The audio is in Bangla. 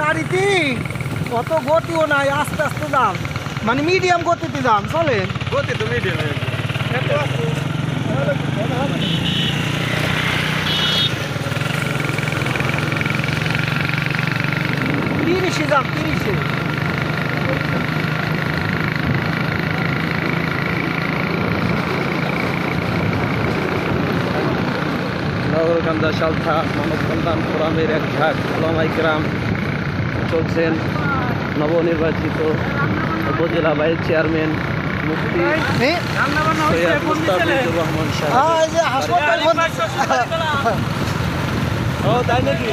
গাড়িতে অত গতিও নাই আস্তে আস্তে দাম মানে মিডিয়াম গতিতে দাম চলে। গতি তো মিডিয়াম তিরিশে দাম তিরিশে। নগরকান্দা সালথা মানব কল্যাণ ফোরামের এক ঝাঁক ওলামাই গ্রাম। চলছেন নবনির্বাচিত উপজেলা ভাইস চেয়ারম্যান মুক্তি হ্যাঁ সৈয়দ মুস্তাফিজুর রহমান সাহেব ও তাই নাকি